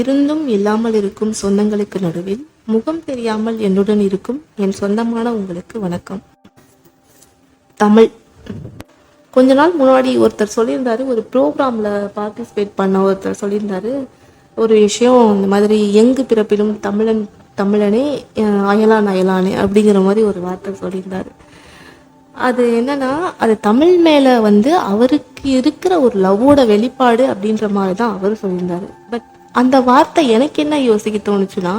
இருந்தும் இல்லாமல் இருக்கும் சொந்தங்களுக்கு நடுவில் முகம் தெரியாமல் என்னுடன் இருக்கும் என் சொந்தமான உங்களுக்கு வணக்கம். தமிழ். கொஞ்ச நாள் முன்னாடி ஒருத்தர் சொல்லியிருந்தாரு ஒரு ப்ரோக்ராமில் பார்ட்டிசிபேட் பண்ண ஒருத்தர் சொல்லியிருந்தாரு ஒரு விஷயம் இந்த மாதிரி எங்கு பிறப்பிலும் தமிழன் தமிழனே அயலான் அயலானே அப்படிங்கிற மாதிரி ஒரு வார்த்தை சொல்லியிருந்தாரு. அது என்னன்னா அது தமிழ் மேல வந்து அவருக்கு இருக்கிற ஒரு லவ்வோட வெளிப்பாடு அப்படின்ற மாதிரி தான் அவர் சொல்லியிருந்தாரு. பட் அந்த வார்த்தை எனக்கு என்ன யோசிக்க தோணுச்சுன்னா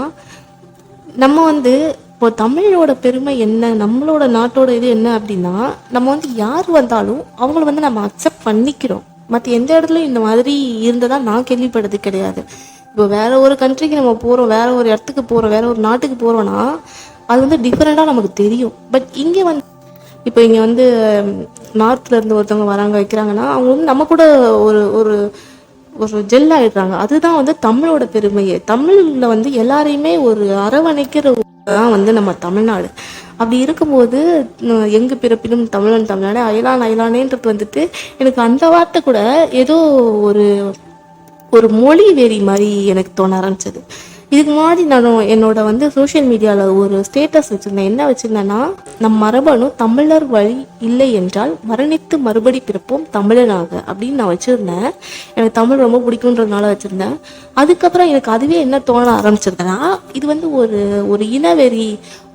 நம்ம வந்து இப்போ தமிழோட பெருமை என்ன நம்மளோட நாட்டோட இது என்ன அப்படின்னா நம்ம வந்து யார் வந்தாலும் அவங்கள வந்து நம்ம அக்செப்ட் பண்ணிக்கிறோம். மற்ற எந்த இடத்துலையும் இந்த மாதிரி இருந்ததா நான் கேள்விப்பட்டது கிடையாது. இப்போ வேற ஒரு கண்ட்ரிக்கு நம்ம போகிறோம் வேற ஒரு இடத்துக்கு போகிறோம் வேற ஒரு நாட்டுக்கு போகிறோன்னா அது வந்து டிஃப்ரெண்ட்டாக நமக்கு தெரியும். பட் இங்கே வந்து இப்போ இங்கே வந்து நார்த்ல இருந்து ஒருத்தவங்க வராங்க வைக்கிறாங்கன்னா அவங்க வந்து நம்ம கூட ஒரு ஒரு ஒரு ஜெல் ஆயிடுறாங்க. அதுதான் வந்து தமிழோட பெருமையே. தமிழில் வந்து எல்லாரையுமே ஒரு அரவணைக்கிற தான் வந்து நம்ம தமிழ்நாடு. அப்படி இருக்கும்போது எங்கு பிறப்பிலும் தமிழன் தமிழ்நாடு அயலான் அயலானேன்றது வந்துட்டு எனக்கு அந்த வார்த்தை கூட ஏதோ ஒரு ஒரு மொழி வெறி மாதிரி எனக்கு தோண ஆரம்பிச்சது. இதுக்கு முன்னாடி நான் என்னோட வந்து சோஷியல் மீடியாவில் ஒரு ஸ்டேட்டஸ் வச்சுருந்தேன். என்ன வச்சுருந்தேன்னா நம் மரபணு தமிழர் வழி இல்லை என்றால் மரணித்து மறுபடி பிறப்போம் தமிழனாக அப்படின்னு நான் வச்சுருந்தேன். எனக்கு தமிழ் ரொம்ப பிடிக்குன்றதுனால வச்சுருந்தேன். அதுக்கப்புறம் எனக்கு அதுவே என்ன தோண ஆரம்பிச்சிருந்தேன்னா இது வந்து ஒரு ஒரு இனவெறி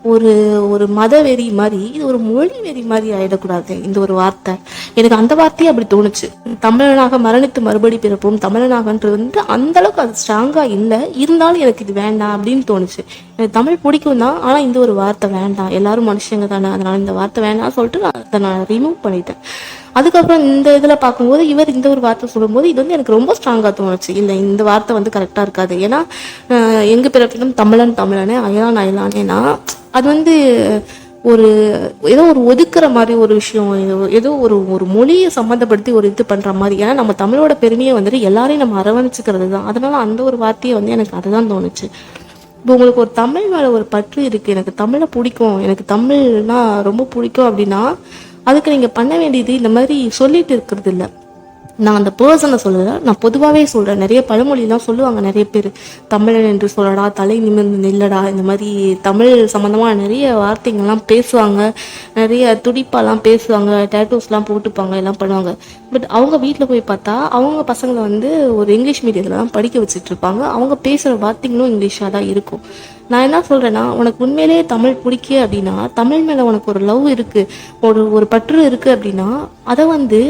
ஒரு ஒரு மதவெறி மாதிரி இது ஒரு மொழி வெறி மாதிரி ஆயிடக்கூடாது. இந்த ஒரு வார்த்தை. எனக்கு அந்த வார்த்தையே அப்படி தோணுச்சு. தமிழனாக மரணித்து மறுபடி பிறப்போம். தமிழனாகன்றது வந்து அந்த அளவுக்கு அது ஸ்ட்ராங்கா இல்லை. இருந்தாலும் எனக்கு இது வேண்டாம் அப்படின்னு தோணுச்சு. எனக்கு தமிழ் பிடிக்கும் தான். ஆனா இந்த ஒரு வார்த்தை வேண்டாம். எல்லாரும் மனுஷங்க தானே. அதனால இந்த வார்த்தை வேண்டாம் சொல்லிட்டு நான் அதை நான் ரிமூவ் பண்ணிட்டேன். அதுக்கப்புறம் இந்த இதில் பார்க்கும்போது இவர் இந்த ஒரு வார்த்தை சொல்லும்போது இது வந்து எனக்கு ரொம்ப ஸ்ட்ராங்காக தோணுச்சு. இல்லை இந்த வார்த்தை வந்து கரெக்டாக இருக்காது. ஏன்னா எங்கள் பிறப்பிலும் தமிழன் தமிழனே அயலான் அயலானேனா அது வந்து ஒரு ஏதோ ஒரு ஒதுக்குற மாதிரி ஒரு விஷயம் ஏதோ- ஏதோ ஒரு ஒரு மொழியை சம்மந்தப்படுத்தி ஒரு இது பண்ணுற மாதிரி. ஏன்னா நம்ம தமிழோட பெருமையை வந்துட்டு எல்லாரையும் நம்ம அரவணைச்சிக்கிறது தான் அதனால அந்த ஒரு வார்த்தையை வந்து எனக்கு அதுதான் தோணுச்சு. இப்போ உங்களுக்கு ஒரு தமிழ் மேலே ஒரு பற்று இருக்குது எனக்கு தமிழை பிடிக்கும். எனக்கு தமிழ்னா ரொம்ப பிடிக்கும் அப்படின்னா அதுக்கு நீங்கள் பண்ண வேண்டியது இந்த மாதிரி சொல்லிட்டு இருக்கிறது இல்லை. நான் அந்த பர்சனை சொல்லல நான் பொதுவாகவே சொல்கிறேன் நிறைய பழமொழிலாம் சொல்லுவாங்க நிறைய பேர். தமிழன் என்று சொல்லடா தலை நிமிர்ந்து நில்லடா இந்த மாதிரி தமிழ் சம்மந்தமாக நிறைய வார்த்தைங்கள்லாம் பேசுவாங்க. நிறைய துடிப்பாலாம் பேசுவாங்க. டேட்டூஸ்லாம் போட்டுப்பாங்க எல்லாம் பண்ணுவாங்க. பட் அவங்க வீட்டில் போய் பார்த்தா அவங்க பசங்களை வந்து ஒரு இங்கிலீஷ் மீடியத்தில் தான் படிக்க வச்சுட்ருப்பாங்க அவங்க பேசுகிற வார்த்தைங்களும் இங்கிலீஷாக தான் இருக்கும். நான் என்ன சொல்கிறேன்னா உனக்கு உண்மையிலேயே தமிழ் பிடிக்க அப்படின்னா தமிழ் மேலே உனக்கு ஒரு லவ் இருக்குது ஒரு ஒரு பற்று இருக்குது அப்படின்னா அதை வந்து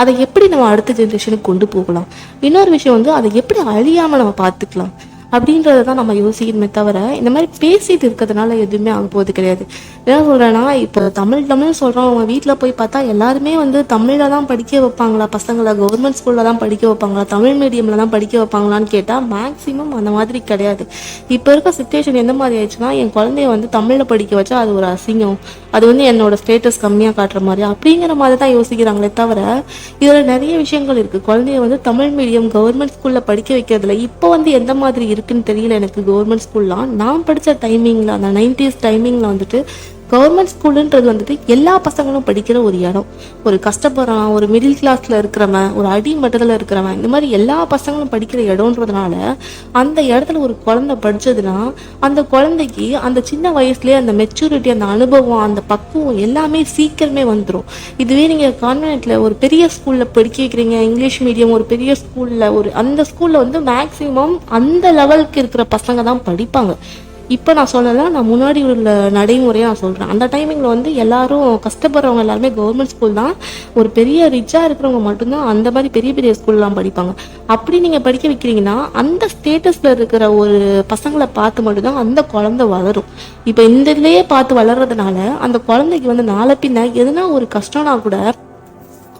அதை எப்படி நம்ம அடுத்த ஜென்ரேஷனுக்கு கொண்டு போகலாம்? இன்னொரு விஷயம் வந்து அதை எப்படி அழியாமல் நம்ம பார்த்துக்கலாம்? அப்படின்றத தான் நம்ம யோசிக்கணுமே தவிர இந்த மாதிரி பேசிட்டு இருக்கிறதுனால எதுவுமே ஆக போகிறது கிடையாது. என்ன சொல்கிறேன்னா இப்போ தமிழ் தமிழ் சொல்கிறோம் அவங்க வீட்டில் போய் பார்த்தா எல்லாருமே வந்து தமிழில் தான் படிக்க வைப்பாங்களா? பசங்களை கவர்மெண்ட் ஸ்கூலில் தான் படிக்க வைப்பாங்களா? தமிழ் மீடியமில் தான் படிக்க வைப்பாங்களான்னு கேட்டால் மேக்ஸிமம் அந்த மாதிரி கிடையாது. இப்போ இருக்க சுச்சுவேஷன் எந்த மாதிரி ஆயிடுச்சுன்னா என் குழந்தைய வந்து தமிழில் படிக்க வச்சா அது ஒரு அசிங்கம். அது வந்து என்னோட ஸ்டேட்டஸ் கம்மியாக காட்டுற மாதிரி. அப்படிங்கிற மாதிரி தான் யோசிக்கிறாங்களே தவிர இதில் நிறைய விஷயங்கள் இருக்குது குழந்தைய வந்து தமிழ் மீடியம் கவர்மெண்ட் ஸ்கூலில் படிக்க வைக்கிறதுல இப்போ வந்து எந்த மாதிரி இருக்குன்னு தெரியல எனக்கு கவர்மெண்ட் ஸ்கூல்லாம் நான் படிச்ச டைமிங்கில் அந்த நைன்டிஸ் டைமிங்கில் வந்துட்டு கவர்மெண்ட் ஸ்கூலுன்றது வந்துட்டு எல்லா பசங்களும் படிக்கிற ஒரு இடம். ஒரு கஷ்டப்படுறவன் ஒரு மிடில் கிளாஸ்ல இருக்கிறவன் ஒரு அடிமட்டத்தில் இருக்கிறவன் இந்த மாதிரி எல்லா பசங்களும் படிக்கிற இடம்ன்றதுனால அந்த இடத்துல ஒரு குழந்தை படிச்சதுன்னா அந்த குழந்தைக்கு அந்த சின்ன வயசுலேயே அந்த மெச்சூரிட்டி அந்த அனுபவம் அந்த பக்குவம் எல்லாமே சீக்கிரமே வந்துடும் இதுவே நீங்கள் கான்வென்ட்ல ஒரு பெரிய ஸ்கூல்ல படிக்க வைக்கிறீங்க இங்கிலீஷ் மீடியம் ஒரு பெரிய ஸ்கூல்ல ஒரு அந்த ஸ்கூல்ல வந்து மேக்சிமம் அந்த லெவலுக்கு இருக்கிற பசங்க தான் படிப்பாங்க. இப்போ நான் சொல்லலை நான் முன்னாடி உள்ள நடைமுறையை நான் சொல்கிறேன் அந்த டைமிங்கில் வந்து எல்லாரும் கஷ்டப்படுறவங்க எல்லாருமே கவர்மெண்ட் ஸ்கூல் தான். ஒரு பெரிய ரிச்சாக இருக்கிறவங்க மட்டும்தான் அந்த மாதிரி பெரிய பெரிய ஸ்கூல்லாம் படிப்பாங்க. அப்படி நீங்கள் படிக்க வைக்கிறீங்கன்னா அந்த ஸ்டேட்டஸில் இருக்கிற ஒரு பசங்களை பார்த்து மட்டும்தான் அந்த குழந்தை வளரும். இப்போ இந்த இதுலேயே பார்த்து வளர்றதுனால அந்த குழந்தைக்கு வந்து நாளை பின்ன எதுனா ஒரு கஷ்டம்னா கூட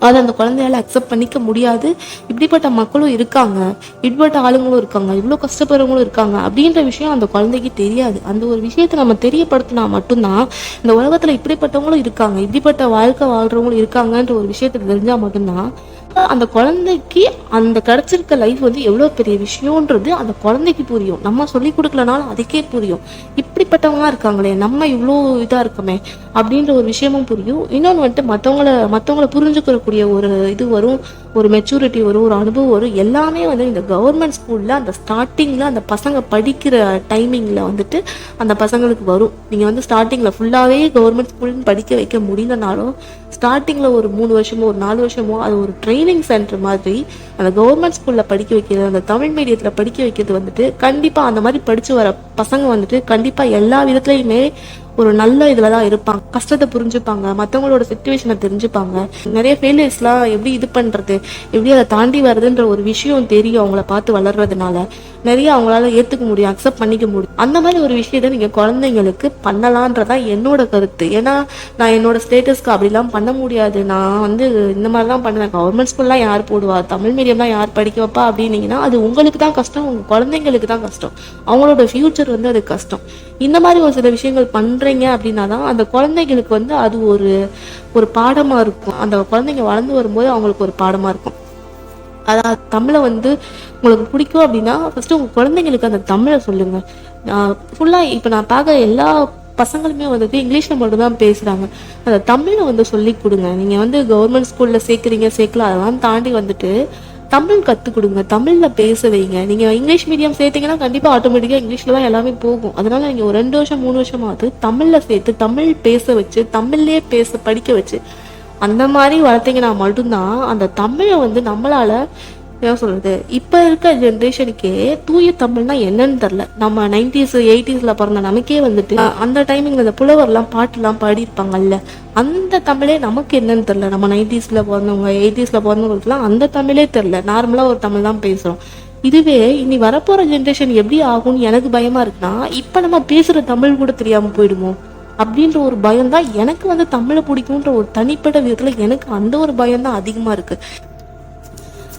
அதை அந்த குழந்தையால அக்செப்ட் பண்ணிக்க முடியாது. இப்படிப்பட்ட மக்களும் இருக்காங்க. இப்படிப்பட்ட ஆளுங்களும் இருக்காங்க. இவ்வளோ கஷ்டப்படுறவங்களும் இருக்காங்க. அப்படின்ற விஷயம் அந்த குழந்தைக்கு தெரியாது. அந்த ஒரு விஷயத்தை நம்ம தெரியப்படுத்தினா மட்டும்தான் இந்த உலகத்துல இப்படிப்பட்டவங்களும் இருக்காங்க. இப்படிப்பட்ட வாழ்க்கை வாழ்றவங்களும் இருக்காங்கன்ற ஒரு விஷயத்தை தெரிஞ்சா மட்டும்தான் அந்த குழந்தைக்கு அந்த கிடைச்சிருக்க லைஃப் வந்து எவ்வளவு பெரிய விஷயம்ன்றது அந்த குழந்தைக்கு புரியும். நம்ம சொல்லி கொடுக்கலனாலும் அதுக்கே புரியும். இப்படிப்பட்டவங்களாம் இருக்காங்களே நம்ம இவ்வளோ இதா இருக்கோமே அப்படின்ற ஒரு விஷயமும் புரியும். இன்னொன்று வந்துட்டு மற்றவங்கள மற்றவங்கள புரிஞ்சுக்கிறக்கூடிய ஒரு இது வரும். ஒரு மெச்சூரிட்டி வரும் ஒரு அனுபவம் வரும் எல்லாமே வந்து இந்த கவர்மெண்ட் ஸ்கூலில் அந்த ஸ்டார்டிங்கில் அந்த பசங்க படிக்கிற டைமிங்கில் வந்துட்டு அந்த பசங்களுக்கு வரும். நீங்கள் வந்து ஸ்டார்டிங்கில் ஃபுல்லாகவே கவர்மெண்ட் ஸ்கூல்னு படிக்க வைக்க முடியலனாலும் ஸ்டார்டிங்கில் ஒரு மூணு வருஷமோ ஒரு நாலு வருஷமோ அது ஒரு ட்ரைனிங் சென்டர் மாதிரி அந்த கவர்மெண்ட் ஸ்கூலில் படிக்க வைக்கிறது அந்த தமிழ் மீடியத்தில் படிக்க வைக்கிறது வந்துட்டு கண்டிப்பாக அந்த மாதிரி படித்து வர பசங்க வந்துட்டு கண்டிப்பாக எல்லா விதத்துலையுமே ஒரு நல்ல இதில் தான் இருப்பாங்க. கஷ்டத்தை புரிஞ்சுப்பாங்க. மற்றவங்களோட சுச்சுவேஷனை தெரிஞ்சுப்பாங்க. நிறைய ஃபெயிலியர்ஸ்லாம் எப்படி இது பண்ணுறது எப்படி அதை தாண்டி வருதுன்ற ஒரு விஷயம் தெரியும் அவங்கள பார்த்து வளர்றதுனால. நிறைய அவங்களால ஏற்றுக்க முடியும் அக்செப்ட் பண்ணிக்க முடியும். அந்த மாதிரி ஒரு விஷயத்த நீங்கள் குழந்தைங்களுக்கு பண்ணலான்றதான் என்னோட கருத்து. ஏன்னா நான் என்னோட ஸ்டேட்டஸ்க்கு அப்படிலாம் பண்ண முடியாது. நான் வந்து இந்த மாதிரி தான் பண்ணுவேன் கவர்மெண்ட் ஸ்கூல்லாம் யார் போடுவா? தமிழ் மீடியம்லாம் யார் படிக்க வைப்பா அப்படின்னீங்கன்னா அது உங்களுக்கு தான் கஷ்டம் உங்கள் குழந்தைங்களுக்கு தான் கஷ்டம். அவங்களோட ஃப்யூச்சர் வந்து அது கஷ்டம். இந்த மாதிரி ஒரு சில விஷயங்கள் பண்ணுறீங்க அப்படின்னா தான் அந்த குழந்தைங்களுக்கு வந்து அது ஒரு ஒரு பாடமாக இருக்கும். அந்த குழந்தைங்க வளர்ந்து வரும்போது அவங்களுக்கு ஒரு பாடமாக இருக்கும். அதாவது தமிழை வந்து உங்களுக்கு பிடிக்கும் அப்படின்னா ஃபஸ்ட்டு உங்கள் குழந்தைங்களுக்கு அந்த தமிழை சொல்லுங்க. ஃபுல்லாக இப்போ நான் பார்க்குற எல்லா பசங்களுமே வந்துட்டு இங்கிலீஷில் மட்டும்தான் பேசுகிறாங்க அந்த தமிழை வந்து சொல்லி கொடுங்க. நீங்கள் வந்து கவர்மெண்ட் ஸ்கூலில் சேர்க்குறீங்க சேர்க்கல அதெல்லாம் தாண்டி வந்துட்டு தமிழ் கற்றுக் கொடுங்க. தமிழில் பேச வைங்க. நீங்கள் இங்கிலீஷ் மீடியம் சேர்த்தீங்கன்னா கண்டிப்பாக ஆட்டோமேட்டிக்காக இங்கிலீஷில் தான் எல்லாமே போகும். அதனால் நீங்கள் ஒரு ரெண்டு வருஷம் மூணு வருஷமாவது தமிழில் சேர்த்து தமிழ் பேச வச்சு தமிழ்லேயே பேச படிக்க வச்சு அந்த மாதிரி வளர்த்தீங்கன்னா மட்டும்தான் அந்த தமிழை வந்து நம்மளால என்ன சொல்றது இப்போ இருக்க ஜென்ரேஷனுக்கே தூய தமிழ்னா என்னன்னு தெரில நம்ம நைன்டிஸ் எயிட்டிஸ்ல பிறந்த நமக்கே வந்துட்டு அந்த டைமிங்ல அந்த புலவர்லாம் பாட்டுலாம் பாடியிருப்பாங்கல்ல அந்த தமிழே நமக்கு என்னன்னு தெரில நம்ம நைன்டிஸ்ல பிறந்தவங்க எயிட்டிஸ்ல பிறந்தவங்களுக்குலாம் அந்த தமிழே தெரில நார்மலா ஒரு தமிழ் தான் பேசுறோம். இதுவே இனி வரப்போற ஜென்ரேஷன் எப்படி ஆகும்னு எனக்கு பயமா இருக்குன்னா இப்ப நம்ம பேசுற தமிழ் கூட தெரியாம போயிடுமோ? அப்படின்ற ஒரு பயம் தான் எனக்கு வந்து தமிழை பிடிக்கும்ன்ற ஒரு தனிப்பட்ட விதத்துல எனக்கு அந்த ஒரு பயம் தான் அதிகமா இருக்கு.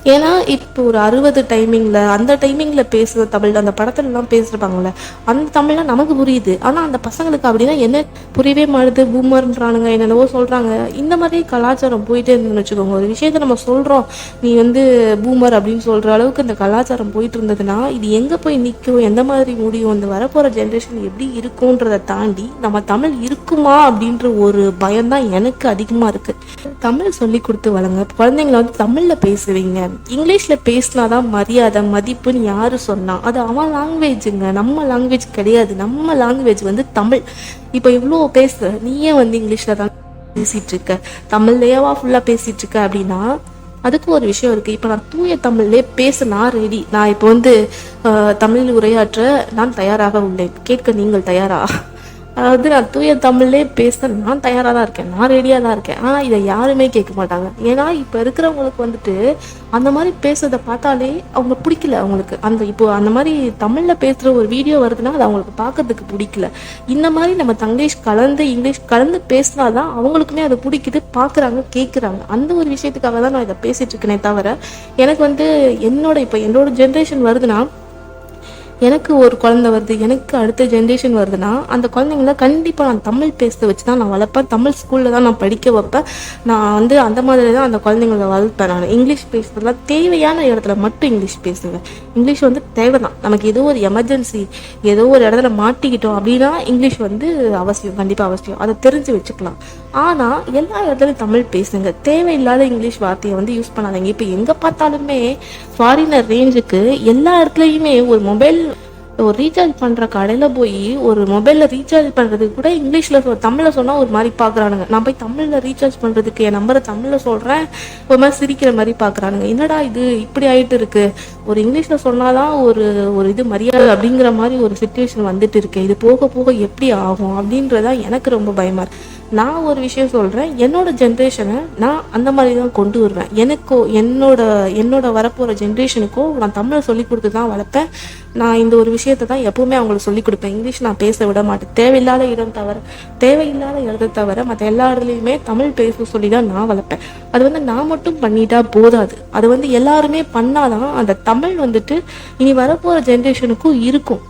ஏன்னா இப்போ ஒரு அறுபது டைமிங்ல அந்த டைமிங்ல பேசுற தமிழ் அந்த படத்துல எல்லாம் பேசிருப்பாங்கல்ல அந்த தமிழ்லாம் நமக்கு புரியுது. ஆனா அந்த பசங்களுக்கு அப்படின்னா என்ன புரியவே மாட்டுது பூமர்ன்றானுங்க என்னென்னவோ சொல்றாங்க. இந்த மாதிரி கலாச்சாரம் போயிட்டே இருந்துன்னு வச்சுக்கோங்க. ஒரு விஷயத்த நம்ம சொல்றோம் நீ வந்து பூமர் அப்படின்னு சொல்ற அளவுக்கு இந்த கலாச்சாரம் போயிட்டு இருந்ததுன்னா இது எங்க போய் நிற்கும் எந்த மாதிரி முடியும் இந்த வரப்போற ஜென்ரேஷன் எப்படி இருக்கும்ன்றதை தாண்டி நம்ம தமிழ் இருக்குமா அப்படின்ற ஒரு பயம் தான் எனக்கு அதிகமா இருக்கு. தமிழ் சொல்லி கொடுத்து வளங்க. குழந்தைங்கள வந்து தமிழ்ல பேசுவீங்க. இங்கிலீஷ்ல பேசினாதான் மரியாதை மதிப்புன்னு யாரு சொன்னா? அது அவன் லாங்குவேஜுங்க நம்ம லாங்குவேஜ் கிடையாது. நம்ம லாங்குவேஜ் வந்து தமிழ். இப்போ இவ்வளோ பேசுற நீயே வந்து இங்கிலீஷில் தான் பேசிட்டு இருக்க. தமிழ்லயேவா ஃபுல்லா பேசிகிட்டு இருக்க அப்படின்னா அதுக்கு ஒரு விஷயம் இருக்கு. இப்போ நான் தூய தமிழ்லே பேச நான் ரெடி நான் இப்போ வந்து தமிழில் உரையாற்ற நான் தயாராக உள்ளேன். கேட்க நீங்கள் தயாரா? அதாவது நான் தூய தமிழ்லே பேச நான் தயாராக தான் இருக்கேன். நான் ரெடியாக தான் இருக்கேன். ஆனால் இதை யாருமே கேட்க மாட்டாங்க. ஏன்னா இப்போ இருக்கிறவங்களுக்கு வந்துட்டு அந்த மாதிரி பேசுறதை பார்த்தாலே அவங்க பிடிக்கல அவங்களுக்கு. அந்த இப்போ அந்த மாதிரி தமிழில் பேசுகிற ஒரு வீடியோ வருதுன்னா அது அவங்களுக்கு பார்க்கறதுக்கு பிடிக்கல. இந்த மாதிரி நம்ம தங்கிலீஷ் கலந்து இங்கிலீஷ் கலந்து பேசினா தான் அவங்களுக்குமே அது பிடிக்குது பார்க்குறாங்க கேட்குறாங்க. அந்த ஒரு விஷயத்துக்காக தான் நான் இதை பேசிட்டு இருக்கேனே தவிர எனக்கு வந்து என்னோட இப்போ என்னோட ஜென்ரேஷன் வருதுன்னா எனக்கு ஒரு குழந்தை வருது எனக்கு அடுத்த ஜென்ரேஷன் வருதுன்னா அந்த குழந்தைங்கள கண்டிப்பாக நான் தமிழ் பேச வச்சு தான் நான் வளர்ப்பேன். தமிழ் ஸ்கூலில் தான் நான் படிக்க வைப்பேன். நான் வந்து அந்த மாதிரி தான் அந்த குழந்தைங்கள வளர்ப்பேன் நான். இங்கிலீஷ் பேசுறதுலாம் தேவையான இடத்துல மட்டும் இங்கிலீஷ் பேசுவேன் இங்கிலீஷ் வந்து தேவை தான் நமக்கு ஏதோ ஒரு எமர்ஜென்சி ஏதோ ஒரு இடத்துல மாட்டிக்கிட்டோம் அப்படின்னா இங்கிலீஷ் வந்து அவசியம் கண்டிப்பாக அவசியம். அதை தெரிஞ்சு வச்சுக்கலாம். ஆனால் எல்லா இடத்துலையும் தமிழ் பேசுங்க. தேவையில்லாத இங்கிலீஷ் வார்த்தையை வந்து யூஸ் பண்ணாதீங்க. இப்போ எங்கே பார்த்தாலுமே ஃபாரினர் ரேஞ்சுக்கு எல்லா இடத்துலையுமே ஒரு மொபைல் ஒரு ரீசார்ஜ் பண்ணுற கடையில் போய் ஒரு மொபைலில் ரீசார்ஜ் பண்ணுறதுக்கு கூட இங்கிலீஷில் சொ தமிழில் சொன்னால் ஒரு மாதிரி பார்க்குறானுங்க. நான் போய் தமிழில் ரீசார்ஜ் பண்ணுறதுக்கு என் நம்பரை தமிழில் சொல்கிறேன் ஒரு மாதிரி சிரிக்கிற மாதிரி பார்க்குறானுங்க. என்னடா இது? இப்படி ஆயிட்டு இருக்கு. ஒரு இங்கிலீஷில் சொன்னால் தான் ஒரு ஒரு இது மரியாதை அப்படிங்கிற மாதிரி ஒரு சுச்சுவேஷன் வந்துட்டு இருக்கு. இது போக போக எப்படி ஆகும் அப்படின்றதான் எனக்கு ரொம்ப பயமாக இருக்கு. நான் ஒரு விஷயம் சொல்கிறேன் என்னோட ஜென்ரேஷனை நான் அந்த மாதிரி தான் கொண்டு வருவேன். எனக்கோ என்னோட என்னோட வரப்போகிற ஜென்ரேஷனுக்கோ நான் தமிழை சொல்லிக் கொடுத்து தான் வளர்ப்பேன். நான் இந்த ஒரு விஷயத்தை தான் எப்பவுமே அவங்களுக்கு சொல்லிக் கொடுப்பேன். இங்கிலீஷ் நான் பேச விட மாட்டேன். தேவையில்லாத இடம் தவிர தேவையில்லாத இடத்தை தவிர மற்ற எல்லா இடத்துலையுமே தமிழ் பேச சொல்லி தான் நான் வளர்ப்பேன். அது வந்து நான் மட்டும் பண்ணிட்டா போதாது. அது வந்து எல்லாருமே பண்ணாதான் அந்த தமிழ் வந்துட்டு இனி வரப்போகிற ஜென்ரேஷனுக்கும் இருக்கும்.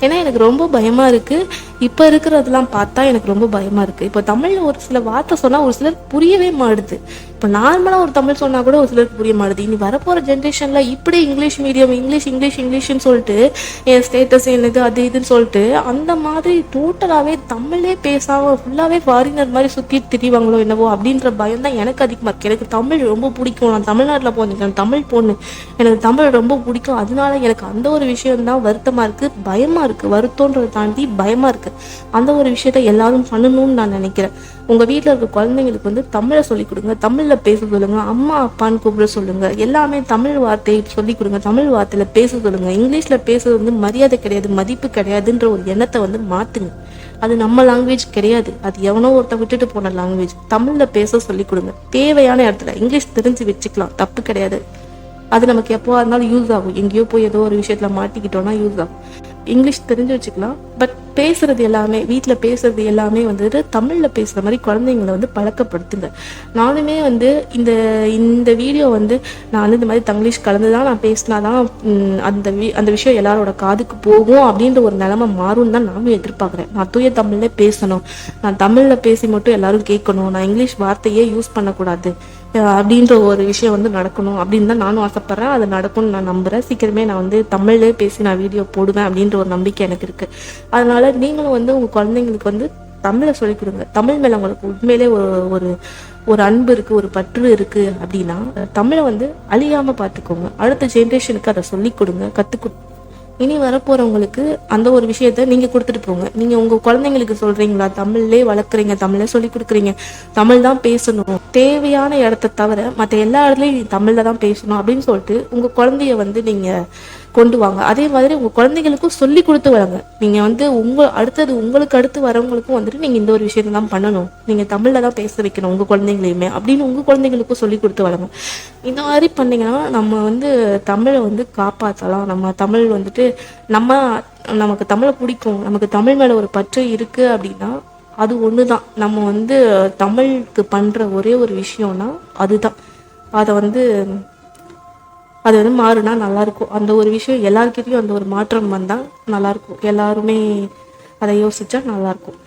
ஏன்னா எனக்கு ரொம்ப பயமா இருக்கு. இப்போ இருக்கிறதெல்லாம் பார்த்தா எனக்கு ரொம்ப பயமா இருக்கு. இப்போ தமிழ்ல ஒரு சில வார்த்தை சொன்னால் ஒரு சிலர் புரியவே மாடுது இப்போ நார்மலா ஒரு தமிழ் சொன்னா கூட ஒரு சிலருக்கு புரிய மாட்டுது. இனி வரப்போற ஜென்ரேஷன்ல இப்படி இங்கிலீஷ் மீடியம் இங்கிலீஷ் இங்கிலீஷ் இங்கிலீஷ்னு சொல்லிட்டு என் ஸ்டேட்டஸ் என்னது அது இதுன்னு சொல்லிட்டு அந்த மாதிரி டோட்டலாவே தமிழே பேசாம ஃபுல்லாவே ஃபாரினர் மாதிரி சுத்தி திரிவாங்களோ என்னவோ அப்படின்ற பயம் தான் எனக்கு அதிகமா இருக்கு. எனக்கு தமிழ் ரொம்ப பிடிக்கும். நான் தமிழ்நாட்டில் போனேன் தமிழ் பொண்ணு. எனக்கு தமிழ் ரொம்ப பிடிக்கும். அதனால எனக்கு அந்த ஒரு விஷயம் தான் வருத்தமா இருக்கு பயமா இருக்கு. வருத்தம்ன்றதை தாண்டி பயமா இருக்கு. அந்த ஒரு விஷயத்த எல்லாரும் பண்ணணும்னு நான் நினைக்கிறேன். உங்க வீட்டில் இருக்க குழந்தைங்களுக்கு வந்து தமிழை சொல்லிக் கொடுங்க தமிழில் பேச சொல்லுங்க அம்மா அப்பான்னு கூப்பிட சொல்லுங்க. எல்லாமே தமிழ் வார்த்தையை சொல்லிக் கொடுங்க தமிழ் வார்த்தையில பேச சொல்லுங்க. இங்கிலீஷ்ல பேசுறது வந்து மரியாதை கிடையாது மதிப்பு கிடையாதுன்ற ஒரு எண்ணத்தை வந்து மாத்துங்க. அது நம்ம லாங்குவேஜ் கிடையாது. அது எவனோ ஒருத்தன் விட்டுட்டு போன லாங்குவேஜ் தமிழ்ல பேச சொல்லிக் கொடுங்க. தேவையான இடத்துல இங்கிலீஷ் தெரிஞ்சு வச்சுக்கலாம். தப்பு கிடையாது. அது நமக்கு எப்போவா இருந்தாலும் யூஸ் ஆகும். எங்கேயோ போய் ஏதோ ஒரு விஷயத்துல மாட்டிக்கிட்டோம்னா யூஸ் ஆகும். இங்கிலீஷ் தெரிஞ்சு வச்சுக்கலாம். பட் பேசுறது எல்லாமே வீட்டில் பேசுறது எல்லாமே வந்துட்டு தமிழில் பேசுகிற மாதிரி குழந்தைங்களை வந்து பழக்கப்படுத்துங்க. நானுமே வந்து இந்த இந்த வீடியோ வந்து நான் வந்து இந்த மாதிரி தங்கிலீஷ் கலந்து தான் நான் பேசினா தான் அந்த வி அந்த விஷயம் எல்லாரோட காதுக்கு போகும் அப்படின்ற ஒரு நிலமை மாறும்னு தான் நானும் எதிர்பார்க்குறேன். நான் தூய தமிழ்ல பேசணும். நான் தமிழில் பேசி மட்டும் எல்லாரும் கேட்கணும். நான் இங்கிலீஷ் வார்த்தையே யூஸ் பண்ணக்கூடாது. அப்படின்ற ஒரு விஷயம் வந்து நடக்கணும் அப்படின்னு தான் நானும் ஆசைப்பட்றேன். அது நடக்கும்னு நான் நம்புறேன். சீக்கிரமே நான் வந்து தமிழ்லே பேசி நான் வீடியோ போடுவேன் அப்படின்ற ஒரு நம்பிக்கை எனக்கு இருக்கு. அதனால நீங்களும் வந்து உங்கள் குழந்தைங்களுக்கு வந்து தமிழை சொல்லிக் கொடுங்க. தமிழ் மேலே உங்களுக்கு உண்மையிலே ஒரு ஒரு ஒரு அன்பு இருக்கு ஒரு பற்று இருக்கு அப்படின்னா தமிழை வந்து அழியாம பார்த்துக்கோங்க. அடுத்த ஜென்ரேஷனுக்கு அதை சொல்லிக் கொடுங்க கற்றுக் இனி வரப்போறவங்களுக்கு அந்த ஒரு விஷயத்த நீங்க கொடுத்துட்டு போங்க. நீங்க உங்க குழந்தைங்களுக்கு சொல்றீங்களா? தமிழ்லே வளர்க்குறீங்க தமிழ்ல சொல்லி கொடுக்குறீங்க. தமிழ் தான் பேசணும். தேவையான இடத்த தவிர மற்ற எல்லா இடத்துலயும் நீ தமிழ்ல தான் பேசணும் அப்படின்னு சொல்லிட்டு உங்க குழந்தைய வந்து நீங்க கொண்டு வாங்க. அதே மாதிரி உங்க குழந்தைங்களுக்கும் சொல்லி கொடுத்து வராங்க நீங்க வந்து உங்க அடுத்தது உங்களுக்கு அடுத்து வரவங்களுக்கும் வந்துட்டு நீங்க இந்த ஒரு விஷயத்தை தான் பண்ணணும். நீங்க தமிழ்ல தான் பேச வைக்கணும் உங்க குழந்தைங்களையுமே அப்படின்னு உங்க குழந்தைங்களுக்கும் சொல்லி கொடுத்து வராங்க இந்த மாதிரி பண்ணீங்கன்னா நம்ம வந்து தமிழை வந்து காப்பாற்றலாம் நம்ம தமிழ் வந்துட்டு நம்ம நமக்கு தமிழை பிடிக்கும். நமக்கு தமிழ் மேல ஒரு பற்று இருக்கு அப்படின்னா அது ஒண்ணுதான். நம்ம வந்து தமிழுக்கு பண்ற ஒரே ஒரு விஷயம்னா அதுதான். அதை வந்து அது வந்து மாறுனா நல்லாயிருக்கும் அந்த ஒரு விஷயம் எல்லாருக்கிட்டையும் அந்த ஒரு மாற்றம் வந்தால் நல்லாயிருக்கும் எல்லாருமே அதை யோசித்தா நல்லாயிருக்கும்